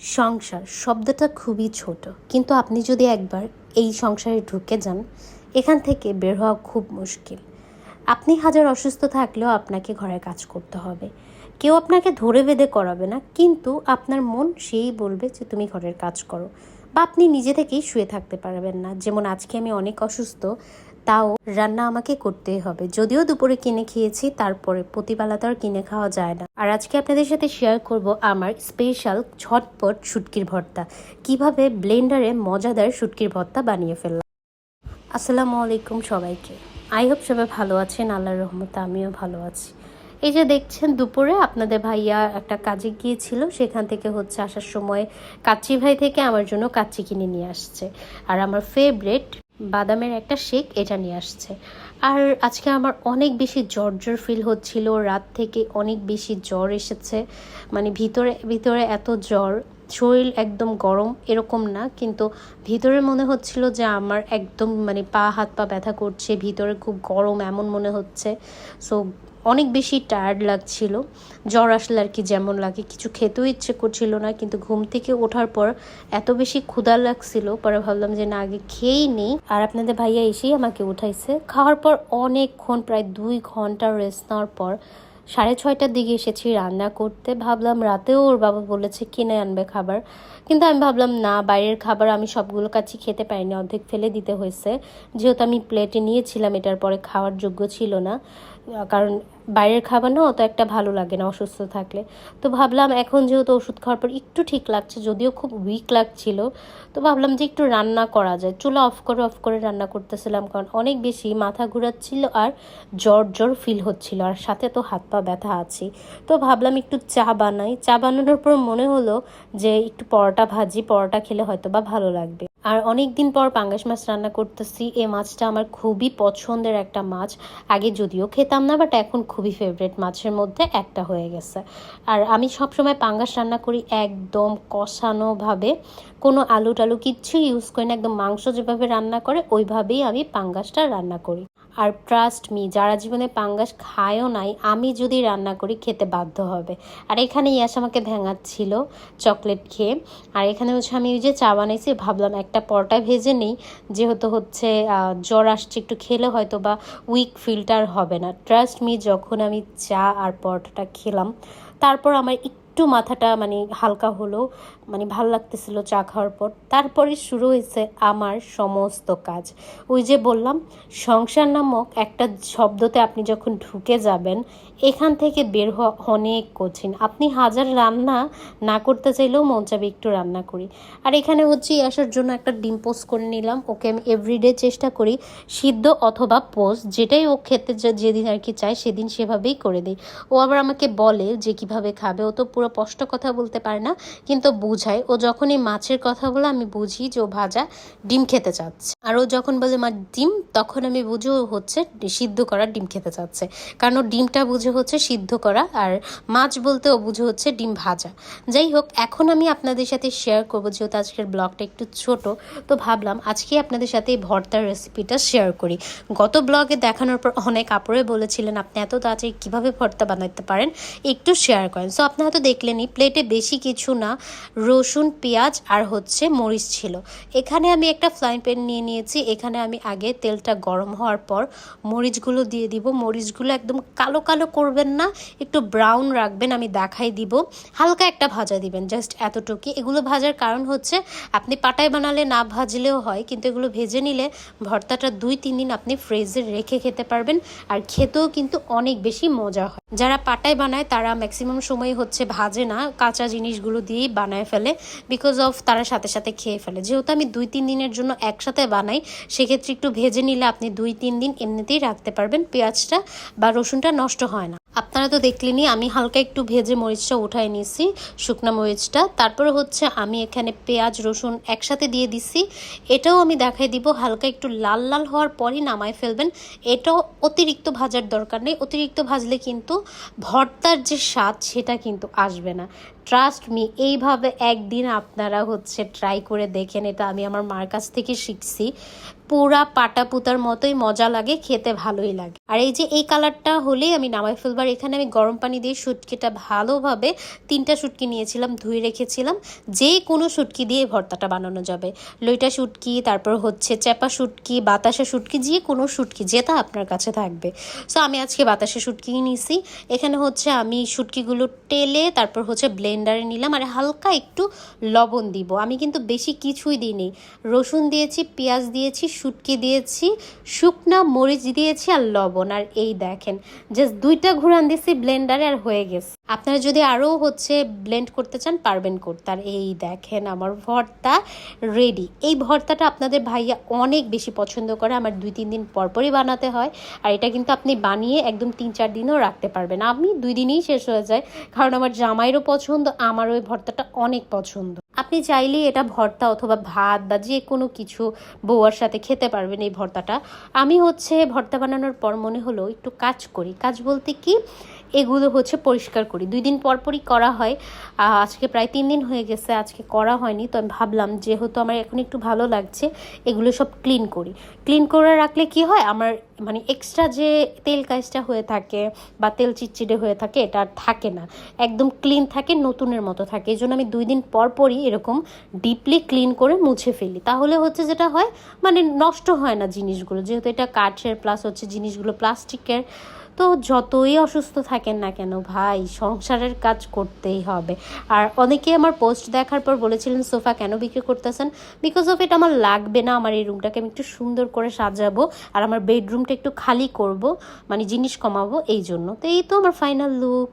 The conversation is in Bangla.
সংসার শব্দটা খুবই ছোট। কিন্তু আপনি যদি একবার এই সংসারে ঢুকে যান, এখান থেকে বের হওয়া খুব মুশকিল। আপনি হাজার অসুস্থ থাকলেও আপনাকে ঘরে কাজ করতে হবে। কেউ আপনাকে ধরে বেঁধে করাবে না, কিন্তু আপনার মন সেই বলবে যে, তুমি ঘরের কাজ করো। বা আপনি নিজে থেকেই শুয়ে থাকতে পারবেন না। যেমন আজকে আমি অনেক অসুস্থ তাও রান্না আমাকে করতেই হবে। যদিও দুপুরে কিনে খেয়েছি, তারপরে প্রতিবেলা তো আর কিনে খাওয়া যায় না। আর আজকে আপনাদের সাথে শেয়ার করব আমার স্পেশাল ঝটপট শুটকির ভর্তা। কীভাবে ব্লেন্ডারে মজাদার শুটকির ভর্তা বানিয়ে ফেললাম। আসসালামু আলাইকুম সবাইকে। আই হোপ সবাই ভালো আছেন, আল্লাহর রহমতে আমিও ভালো আছি। এই যে দেখছেন, দুপুরে আপনাদের ভাইয়া একটা কাজে গিয়েছিল, সেখান থেকে হচ্ছে আসার সময় কাচ্চি ভাই থেকে আমার জন্য কাচ্চি কিনে নিয়ে আসছে। আর আমার ফেভারেট বাদামের একটা শেক এটা নিয়ে আসছে। আর আজকে আমার অনেক বেশি জ্বর জ্বর ফিল হচ্ছিল, রাত থেকে অনেক বেশি জ্বর এসেছে। মানে ভিতরে ভিতরে এত জ্বর, শরীর একদম গরম এরকম না, কিন্তু ভিতরে মনে হচ্ছিল যে আমার একদম মানে পা, হাত, পা ব্যথা করছে, ভিতরে খুব গরম এমন মনে হচ্ছে। সো অনেক বেশি টায়ার্ড লাগছিল। জ্বর আসলে আর কি যেমন লাগে, কিছু খেতেও ইচ্ছে করছিল না, কিন্তু ঘুম থেকে ওঠার পর এত বেশি ক্ষুধা লাগছিল, পরে ভাবলাম যে না, আগে খেয়েই নেই। আর আপনাদের ভাইয়া এসেই আমাকে উঠাইছে। খাওয়ার পর অনেকক্ষণ, প্রায় দুই ঘণ্টা রেস্ট নেওয়ার পর সাড়ে ছয়টার দিকে এসেছি রান্না করতে। ভাবলাম রাতেও ওর বাবা বলেছে, কিনে আনবে খাবার। কিন্তু আমি ভাবলাম, না, বাইরের খাবার আমি সবগুলো কাছে খেতে পারিনি, অর্ধেক ফেলে দিতে হয়েছে। যেহেতু আমি প্লেটে নিয়েছিলাম, এটার পরে খাওয়ার যোগ্য ছিল না। কারণ বাইরের খাবার না অত একটা ভালো লাগে না, অসুস্থ থাকলে। তো ভাবলাম এখন যেহেতু ওষুধ খাওয়ার পর একটু ঠিক লাগছে, যদিও খুব উইক লাগছিল, তো ভাবলাম যে একটু রান্না করা যায়। চুলা অফ করে অফ করে রান্না করতেছিলাম, কারণ অনেক বেশি মাথা ঘুরাচ্ছিল আর জ্বর জ্বর ফিল হচ্ছিল, আর সাথে তো হাত পা ব্যথা আছে। তো ভাবলাম একটু চা বানাই। চা বানানোর পর মনে হলো যে একটু পরোটা ভাজি, পরোটা খেলে হয়তো বা ভালো লাগবে। আর অনেক দিন পর পাঙ্গাস মাছ রান্না করতেছি এই মাছটা আমার খুবই পছন্দের একটা মাছ। আগে যদিও খেতাম না বাট এখন খুবই ফেভারেট মাছের মধ্যে একটা হয়ে গেছে। আর আমি সবসময় পাঙ্গাস রান্না করি একদম কষানোভাবে। কোনো আলু টালু কিচ্ছু ইউজ করি না, একদম মাংস যেভাবে রান্না করে, ওইভাবেই আমি পাঙ্গাসটা রান্না করি। আর ট্রাস্ট মি যারা জীবনে পাঙ্গাস খায়ও নাই, আমি যদি রান্না করি, খেতে বাধ্য হবে। আর এখানে ইয়াস আমাকে ভেঙাচ্ছিল চকলেট খেয়ে। আর এখানে হচ্ছে আমি ওই যে চা বানাইছি, ভাবলাম একটা পরোটা ভেজে নেই। যেহেতু হচ্ছে জ্বর আসছে, একটু খেলে হয়তো বা উইক ফিল্টার হবে না। ট্রাস্ট মি যখন আমি চা আর পরোটাটা খেলাম, তারপর আমার একটু মাথাটা মানে হালকা হলো মানে ভালো লাগতেছিল চা খাওয়ার পর। তারপরে শুরু হয়েছে আমার সমস্ত কাজ। ওই যে বললাম, সংসার নামক একটা শব্দতে আপনি যখন ঢুকে যাবেন, এখান থেকে বের হওয়া অনেক কঠিন। আপনি হাজার রান্না না করতে চাইলেও মন চাবে একটু রান্না করি। আর এখানে হচ্ছে, আসার জন্য একটা ডিম পোস্ট করে নিলাম। ওকে আমি এভরিডে চেষ্টা করি সিদ্ধ অথবা পোস্ট, যেটাই ও খেতে যেদিন আর কি চায় সেদিন সেভাবেই করে দিই। ও আবার আমাকে বলে যে, কীভাবে খাবে? ও তো পুরো স্পষ্ট কথা বলতে পারে না, কিন্তু বুঝায়। ও যখনই মাছের কথা বলে, আমি বুঝি যে ও ভাজা ডিম খেতে চাচ্ছে। আর ও যখন বলে, মা, ডিম? তখন আমি বুঝি হচ্ছে সিদ্ধ করা ডিম খেতে চাচ্ছে। কারণ ডিমটা বুঝে হচ্ছে সিদ্ধ করা, আর মাছ বলতে ও বুঝে হচ্ছে ডিম ভাজা। যাই হোক, এখন আমি আপনাদের সাথে শেয়ার করব, যেহেতু আজকের ব্লগটা একটু ছোট, তো ভাবলাম আজকে আপনাদের সাথে এই ভর্তার রেসিপিটা শেয়ার করি। গত ব্লগে দেখানোর পর অনেক আপুরে বলেছিলেন, আপনি এত তাড়াতাড়ি কীভাবে ভর্তা বানাতে পারেন? একটু শেয়ার করেন। সো আপনারা তো দেখলেনই, প্লেটে বেশি কিছু না, রসুন, পেঁয়াজ আর হচ্ছে মরিচ ছিল। এখানে আমি একটা ফ্রাইং প্যান নিয়ে নিয়েছি, এখানে আমি আগে তেলটা গরম হওয়ার পর মরিচগুলো দিয়ে দিব। মরিচগুলো একদম কালো কালো করবেন না, একটু ব্রাউন রাখবেন, আমি দেখাই দিব। হালকা একটা ভাজা দিবেন, জাস্ট এতটুকু এগুলো ভাজার কারণ হচ্ছে, আপনি পাটায় বানালে না ভাজলেও হয়, কিন্তু এগুলো ভেজে নিলে ভর্তাটা দুই, তিন দিন আপনি ফ্রিজে রেখে খেতে পারবেন, আর খেতেও কিন্তু অনেক বেশি মজা হয়। যারা পাটায় বানায়, তারা ম্যাক্সিমাম সময় হচ্ছে ভাজে না, কাঁচা জিনিসগুলো দিয়েই বানায় ফেলে বিকজ অফ তারা সাথে সাথে খেয়ে ফেলে। যেহেতু আমি দুই তিন দিনের জন্য একসাথে বানাই, সেক্ষেত্রে একটু ভেজে নিলে আপনি দুই তিন দিন এমনিতেই রাখতে পারবেন। পেঁয়াজটা বা রসুনটা নষ্ট হয় না। আপনারা তো দেখলেনই, আমি হালকা একটু ভেজে মরিচটা উঠায় নিয়েছি, শুকনো মরিচটা। তারপরে হচ্ছে আমি এখানে পেঁয়াজ, রসুন একসাথে দিয়ে দিছি। এটাও আমি দেখাই দিব, হালকা একটু লাল লাল হওয়ার পরই নামায় ফেলবেন। এটাও অতিরিক্ত ভাজার দরকার নেই, অতিরিক্ত ভাজলে কিন্তু ভর্তার যে স্বাদ সেটা কিন্তু আসবে না। ট্রাস্ট মি এইভাবে একদিন আপনারা হচ্ছে ট্রাই করে দেখেন, এটা আমি আমার মার কাছ থেকে শিখছি। পুরা পাটা পুতার মতোই মজা লাগে, খেতে ভালোই লাগে। আর এই যে এই কালারটা হলেই আমি নামাই ফেলবার, এখানে আমি গরম পানি দিয়ে শুটকিটা ভালোভাবে তিনটা শুটকি নিয়েছিলাম, ধুয়ে রেখেছিলাম। যে কোনো শুটকি দিয়ে ভর্তাটা বানানো যাবে। লইটা শুটকি, তারপর হচ্ছে চেপা শুটকি, বাতাসা শুটকি, যে কোনো শুটকি, যেটা আপনার কাছে থাকবে। সো আমি আজকে বাতাসা শুটকি নিছি। এখানে হচ্ছে আমি শুটকিগুলো টেলে, তারপর হচ্ছে ব্লেন্ডারে নিলাম আর হালকা একটু লবণ দিব। আমি কিন্তু বেশি কিছুই দিইনি। রসুন দিয়েছি, পেঁয়াজ দিয়েছি, শুটকি দিয়েছি, শুকনা মরিচ দিয়েছি আর লবণ। আর এই দেখেন জাস্ট দুইটা ঘুরান দিয়েছি ব্লেন্ডারে আর হয়ে গেছে। আপনারা যদি আরও হচ্ছে ব্লেন্ড করতে চান, পারবেন আর এই দেখেন আমার ভর্তা রেডি এই ভর্তাটা আপনাদের ভাইয়া অনেক বেশি পছন্দ করে, আমার দুই, তিন দিন পরপরই বানাতে হয়। আর এটা কিন্তু আপনি বানিয়ে একদম তিন, চার দিনও রাখতে পারবেন। আমি দুই দিনেই শেষ হয়ে যায়, কারণ আমার জামাইরও পছন্দ আমার ওই ভর্তাটা অনেক পছন্দ। আপনি চাইলেই এটা ভর্তা অথবা ভাত বা যে কোনো কিছু বউয়ার সাথে খেতে পারবেন এই ভর্তাটা। আমি হচ্ছে ভর্তা বানানোর পর মনে হলো একটু কাজ করি। কাজ বলতে কি? এগুলো হচ্ছে পরিষ্কার করি। দুই দিন পরপরই করা হয়। আজকে প্রায় তিন দিন হয়ে গেছে, আজকে করা হয়নি। তো আমি ভাবলাম যেহেতু আমার এখন একটু ভালো লাগছে, এগুলো সব ক্লিন করি। ক্লিন করে রাখলে কি হয়? আমার মানে এক্সট্রা যে তেল কাজটা হয়ে থাকে বা তেল চিটচিটে হয়ে থাকে, এটা আর থাকে না। একদম ক্লিন থাকে, নতুনের মতো থাকে। এই জন্য আমি দুই দিন পর পরই এরকম ডিপলি ক্লিন করে মুছে ফেলি। তাহলে হচ্ছে যেটা হয় মানে নষ্ট হয় না জিনিসগুলো। যেহেতু এটা কাঠের প্লাস হচ্ছে জিনিসগুলো প্লাস্টিকের। তো যতই অসুস্থ থাকেন না কেন ভাই, সংসারের কাজ করতেই হবে। আর অনেকে আমার পোস্ট দেখার পর বলেছিলেন, সোফা কেন বিক্রি করতেছেন? বিকজ অফ এটা আমার লাগবে না আমার এই রুমটাকে আমি একটু সুন্দর করে সাজাবো আর আমার বেডরুমটা একটু খালি করব মানে জিনিস কমাবো, এই জন্য। তো এই তো আমার ফাইনাল লুক